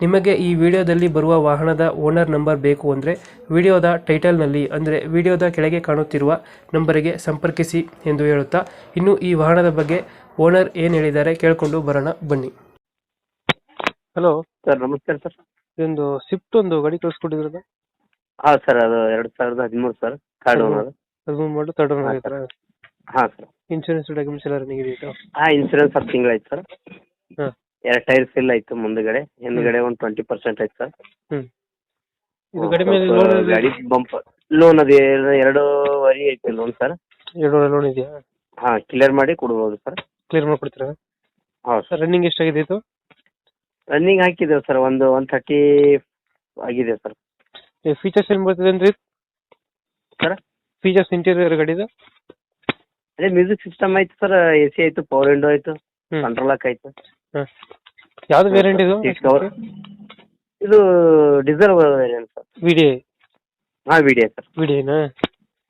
ನಿಮಗೆ ಈ ವಿಡಿಯೋದಲ್ಲಿ ಬರುವ ವಾಹನದ ಓನರ್ ನಂಬರ್ ಬೇಕು ಅಂದರೆ ವಿಡಿಯೋದ ಟೈಟಲ್ನಲ್ಲಿ ಅಂದರೆ ವಿಡಿಯೋದ ಕೆಳಗೆ ಕಾಣುತ್ತಿರುವ ನಂಬರಿಗೆ ಸಂಪರ್ಕಿಸಿ ಎಂದು ಹೇಳುತ್ತಾ ಇನ್ನು ಈ ವಾಹನದ ಬಗ್ಗೆ ಓನರ್ ಏನು ಹೇಳಿದ್ದಾರೆ ಕೇಳಿಕೊಂಡು ಬರೋಣ ಬನ್ನಿ. ಹಲೋ. ಸರ್ ನಮಸ್ಕಾರ ಸರ್. ಇದೊಂದು ಸ್ವಿಫ್ಟ್ ಒಂದು ಗಾಡಿ ಕಳಿಸ್ಕೊಟ್ಟಿದ್ರಲ್ಲ? ಹಾಂ ಸರ್ ಅದು ಎರಡು ಸಾವಿರದ ಹದಿಮೂರು ಸರ್ ಕಾರ್ಡ್ ಓನರ್ ಅದು ಮಾಡಿ ತರ್ಡ್ ಹಾ, ಆಗಿದ್ರ ಹಾಂ ಸರ್. ಇನ್ಶೂರೆನ್ಸ್ ಡಾಕ್ಯುಮೆಂಟ್ಸ್ ಎಲ್ಲ ರನ್ನಿಂಗ್ ಇದೆಯಾ ಹಾಂ ಇನ್ಸೂರೆನ್ಸ್ ಹತ್ತು ತಿಂಗಳಾಯ್ತು ಸರ್. ಎರಡು ಟೈರ್ ಫಿಲ್ ಆಯ್ತು ಮುಂದ್ಗಡೆ. ಹಿಂದ್ಗಡೆ ಒಂದು ಟ್ವೆಂಟಿ ಪರ್ಸೆಂಟ್ ಆಯ್ತು ಸರ್. ಇದು ಗಾಡಿ ಮೇಲೆ ಸ್ವಲ್ಪ ಲೋನ್ ಗಾಡಿ ಬಂಪರ್ ಲೋನ್ ಅದು ಎರಡು- ಎರಡೂವರೆ ಐತೆ ಲೋನ್ ಸರ್. ಎರಡು ಲೋನ್ ಇದೆಯಾ? ಹಾ ಕ್ಲಿಯರ್ ಮಾಡಿ ಕೊಡ್ಬೋದು ಸರ್. ಕ್ಲಿಯರ್ ಮಾಡ್ಕೊಡ್ತೀರಾ ಹೌದು ಸರ್ ಸರ್ ರನ್ನಿಂಗ್ ಎಷ್ಟಾಗಿದೆ ಇದು? ರನ್ನಿಂಗ್ ಹಾಕಿದ್ದೇವೆ ಸರ್ ಒಂದು ಒನ್ ಥರ್ಟಿ ಆಗಿದೆ ಸರ್. ಫೀಚರ್ಸ್ ಏನು ಬರ್ತದೆ ಅಂದ್ರೆ? ಸರ್? ಫೀಚರ್ಸ್ ಇಂಟೀರಿಯರ್ ಗಾಡಿದು? ಅದೇ ಮ್ಯೂಸಿಕ್ ಸಿಸ್ಟಮ್ ಆಯ್ತು ಸರ್ ಎ ಸಿ ಆಯ್ತು ಪವರ್ ವಿಂಡೋ ಆಯ್ತು ಹ್ಮ್. ಕಂಟ್ರೋಲ್ ಲಾಕ್ ಆಯ್ತು. ಹಾಂ ಯಾವ್ದು ವೇರಿಯಂಟ್ ಇದು. ಇದು diesel variant sir V D ಹಾಂ ವಿಡಿಯೋ ಸರ್ ವಿ ಡಿನಾ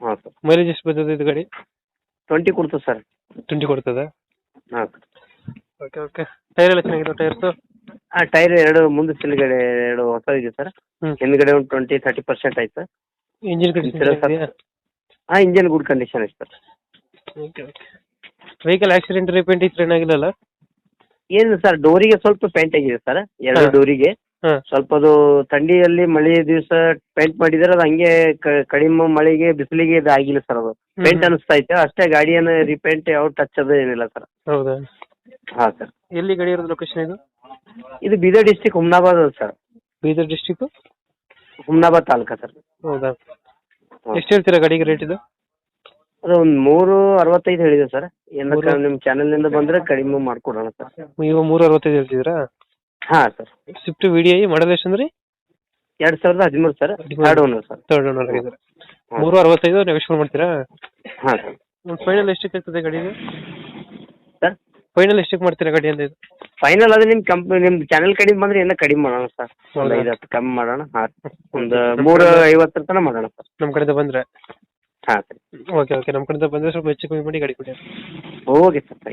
ಹಾಂ ಸರ್ ಮೈಲೇಜ್ ಎಷ್ಟು ಬರ್ತದೆ ಇದು ಗಾಡಿ? ಟ್ವೆಂಟಿ ಕೊಡ್ತದೆ ಸರ್ ಟ್ವೆಂಟಿ ಕೊಡ್ತದೆ? ಹಾಂ ಓಕೆ ಓಕೆ ಟೈರ್ ಎಲ್ಲ ಚೆನ್ನಾಗಿದೆ ಟೈರ್ಸು ಆ ಟೈರ್ ಎರಡು ಮುಂದೆ ಸಿಲ್ಗಡೆ ಎರಡು ಹೊಸ ಇದೆ ಸರ್ ಹ್ಮ್. ಹಿಂದ್ಗಡೆ ಒಂದು ಟ್ವೆಂಟಿ ತರ್ಟಿ ಪರ್ಸೆಂಟ್ ಆಯ್ತು ಇಂಜಿನ್ ಕಂಡೀಷನ್ ಆ ಇದೆಯಾ ಹಾಂ ಇಂಜನ್ ಗುಡ್ ಕಂಡೀಷನ್ ಐತೆ sir okay okay vehicle accident repaint ಇತ್ತು ಏನಾಗಿಲ್ಲಲ್ಲ ಏನು ಸರ್ ಡೋರಿಗೆ ಸ್ವಲ್ಪ ಪೇಂಟ್ ಆಗಿದೆ ಸರ್ ಎರಡು ಹಾ. ಡೋರಿಗೆ. ಹಾಂ. ಸ್ವಲ್ಪ ಅದು ಥಂಡಿಯಲ್ಲಿ ಮಳೆ ದಿವಸ ಪೇಂಟ್ ಮಾಡಿದ್ರೆ ಅದು ಹಂಗೆ ಕ- ಕಡಿಮೆ ಮಳೆಗೆ ಬಿಸಿಲಿಗೆ ಇದು ಆಗಿಲ್ಲ ಸರ್ ಅದು. ಪೇಂಟ್ ಅನಿಸ್ತಾ ಐತೆ ಅಷ್ಟೇ ಗಾಡಿಯನ್ನ ರಿಪೇಂಟ್ ಯಾವ ಟಚ್ ಅದು ಏನಿಲ್ಲ ಸರ್. ಹೌದಾ? ಹಾ ಸರ್. ಎಲ್ಲಿ ಗಡಿ ಇರೋದು ಲೊಕೇಶನ್ ಇದು? ಇದು ಬೀದರ್ ಡಿಸ್ಟಿಕ್ ಹುಮ್ನಾಬಾದ್ ಅದು sir. Bidar district Humnabad taluka sir. ಹೌದಾ? ಹಾ. ಎಷ್ಟು ಹೇಳ್ತೀರಾ ಗಡಿಗೆ ರೇಟ್ ಇದು? ಅದು ಒಂದು ಮೂರು ಅರವತ್ತೈದು ಹೇಳಿದೆ ಸರ್. ಏನಕ್ಕೆ ನಿಮ್ ನಿಮ್ಮ ಚಾನಲ್ನಿಂದ ಬಂದರೆ ಕಡಿಮೆ ಮಾಡಿಕೊಡೋಣ ಸರ್. ಈಗ ಮೂರು ಅರವತ್ತೈದು ಹೇಳ್ತಿದ್ದೀರಾ? ಹಾಂ sir. Swift V D I model ಎಷ್ಟು ಅಂದ್ರೆ? ಎರಡು ಸಾವಿರದ ಹದಿಮೂರು sir. Third owner sir. Third owner ಆಗಿದ್ದಾರೆ. ಮೂರು ಅರವತ್ತೈದು ನೆಗೋಷಿಯೇಟ್ ಮಾಡ್ತೀರಾ? ಹಾಂ ಸರ್. ಒಂದು ಫೈನಲ್ ಎಷ್ಟಕ್ಕೆ ಇರ್ತದೆ ಗಾಡಿ ಇದು ಸರ್? ಫೈನಲ್ ಎಷ್ಟಕ್ಕೆ ಮಾಡ್ತೀರಾ ಗಾಡಿ ಅಂತ ಇದು? ಫೈನಲ್ ಅದು ನಿಮ್ಮ ಕಂಪ್ನಿ ನಿಮ್ಮ ಚಾನಲ್ ಕಡಿಮೆ ಬಂದರೆ ಏನೋ ಕಡಿಮೆ ಮಾಡೋಣ ಸರ್. ಒಂದು? ಐದು ಹತ್ತು ಕಮ್ಮಿ ಮಾಡೋಣ. ಹಾಂ ಒಂದು ಮೂರು ಐವತ್ತರ ತನಕ ಮಾಡೋಣ ಸರ್. ನಮ್ಮ ಕಡೆಯಿಂದ ಬಂದರೆ? ಹಾಂ ಸರ್. Okay okay. ನಮ್ಮ ಕಡೆಯಿಂದ ಬಂದರೆ ಸ್ವಲ್ಪ ಹೆಚ್ಚು ಕಮ್ಮಿ ಮಾಡಿ ಗಾಡಿ ಕೊಡಿ. Okay sir thank